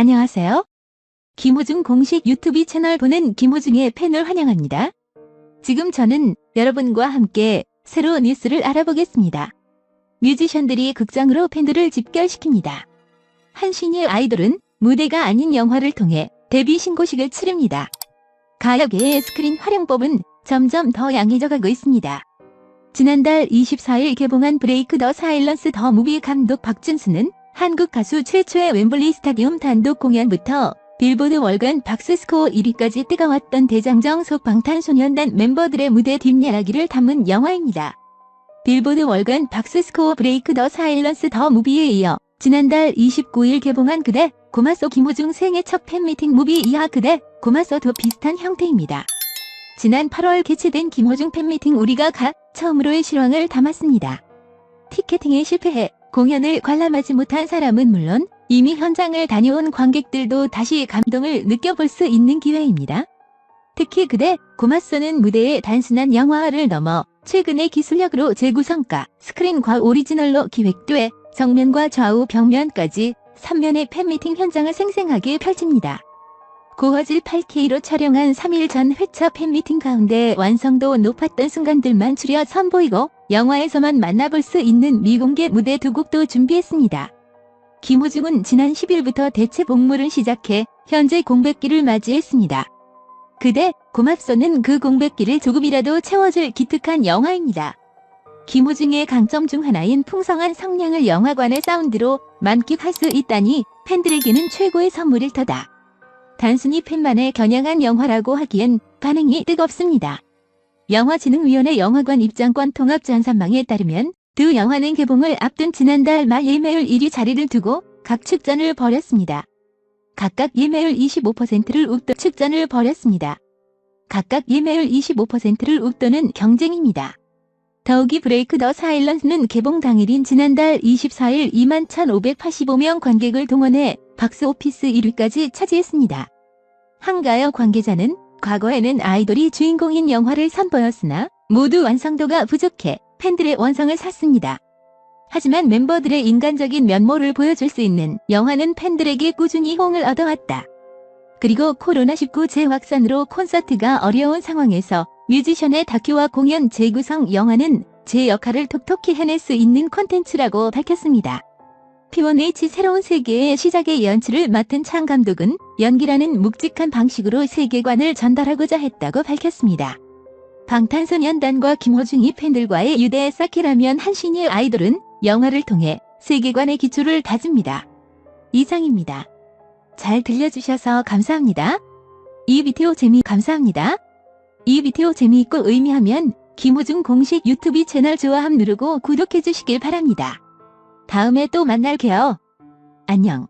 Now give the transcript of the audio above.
안녕하세요. 김호중 공식 유튜브 채널 보는 김호중의 팬을 환영합니다. 지금 저는 여러분과 함께 새로운 뉴스를 알아보겠습니다. 뮤지션들이 극장으로 팬들을 집결시킵니다. 한 신예 아이돌은 무대가 아닌 영화를 통해 데뷔 신고식을 치릅니다. 가요계의 스크린 활용법은 점점 더 양해져가고 있습니다. 지난달 24일 개봉한 브레이크 더 사일런스 더 무비 감독 박준수는 한국 가수 최초의 웸블리 스타디움 단독 공연부터 빌보드 월간 박스스코어 1위까지 뜨거웠던 대장정 속 방탄소년단 멤버들의 무대 뒷이야기를 담은 영화입니다. 빌보드 월간 박스스코어 브레이크 더 사일런스 더 무비에 이어 지난달 29일 개봉한 그대 고마소 김호중 생애 첫 팬미팅 무비 이하 그대 고마소도 비슷한 형태입니다. 지난 8월 개최된 김호중 팬미팅 우리가 가 처음으로의 실황을 담았습니다. 티켓팅에 실패해 공연을 관람하지 못한 사람은 물론 이미 현장을 다녀온 관객들도 다시 감동을 느껴볼 수 있는 기회입니다. 특히 그대 고마소는 무대에 단순한 영화를 넘어 최근의 기술력으로 재구성가 스크린과 오리지널로 기획돼 정면과 좌우 벽면까지 3면의 팬미팅 현장을 생생하게 펼칩니다. 고화질 8K로 촬영한 3일 전 회차 팬미팅 가운데 완성도 높았던 순간들만 추려 선보이고 영화에서만 만나볼 수 있는 미공개 무대 두 곡도 준비했습니다. 김호중은 지난 10일부터 대체 복무를 시작해 현재 공백기를 맞이했습니다. 그대 고맙소는 그 공백기를 조금이라도 채워줄 기특한 영화입니다. 김호중의 강점 중 하나인 풍성한 성량을 영화관의 사운드로 만끽할 수 있다니 팬들에게는 최고의 선물일 터다. 단순히 팬만의 겨냥한 영화라고 하기엔 반응이 뜨겁습니다. 영화진흥위원회 영화관 입장권 통합 전산망에 따르면 두 영화는 개봉을 앞둔 지난달 말 예매율 1위 자리를 두고 각 측전을 벌였습니다. 각각 예매율 25%를 웃도 측전을 벌였습니다. 각각 예매율 25%를 웃도는 경쟁입니다. 더욱이 브레이크 더 사일런스는 개봉 당일인 지난달 24일 21,585명 관객을 동원해 박스오피스 1위까지 차지했습니다. 한가요 관계자는 과거에는 아이돌이 주인공인 영화를 선보였으나 모두 완성도가 부족해 팬들의 원성을 샀습니다. 하지만 멤버들의 인간적인 면모를 보여줄 수 있는 영화는 팬들에게 꾸준히 호응을 얻어왔다. 그리고 코로나19 재확산으로 콘서트가 어려운 상황에서 뮤지션의 다큐와 공연 재구성 영화는 제 역할을 톡톡히 해낼 수 있는 콘텐츠라고 밝혔습니다. P1H 새로운 세계의 시작의 연출을 맡은 창 감독은 연기라는 묵직한 방식으로 세계관을 전달하고자 했다고 밝혔습니다. 방탄소년단과 김호중이 팬들과의 유대에 쌓기라면 한 신의 아이돌은 영화를 통해 세계관의 기초를 다집니다. 이상입니다. 잘 들려주셔서 감사합니다. 이 비디오 재미 감사합니다. 이 비디오 재미있고 의미하면 김호중 공식 유튜브 채널 좋아함 누르고 구독해 주시길 바랍니다. 다음에 또 만날게요. 안녕.